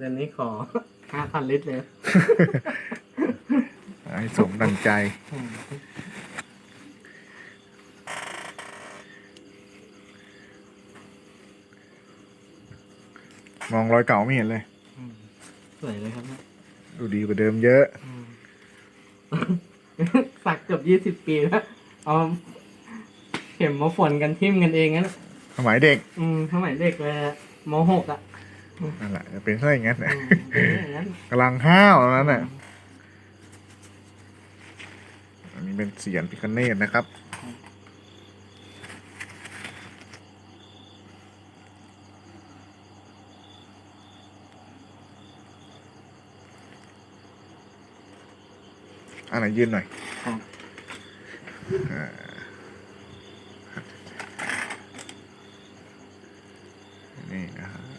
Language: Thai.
ดือนนี้ขอห้าพันลิตรเลย ให้สมดังใจอืมมองรอยเก่าไม่เห็นเลยอืมสวยเลยครับเนี่ยดูดีกว่าเดิมเยอะอืมสักเกือบยี่สิบปีแล้ว เอาเข็มมาฝนกันทิ่มกันเองงั้น สมัยเด็ก อืมสมัยเด็กเลยอะมหกอะ นั่นแหละจะเป็นซะอย่างนั้นอืน่ะมเป็นอย่างนั้นกำลังห้าวตอนนั้นน่ะอันนี้เป็นเสียนพิคเนตนะครับอันไหนยืนหน่อยครับอ่านี่นะครับ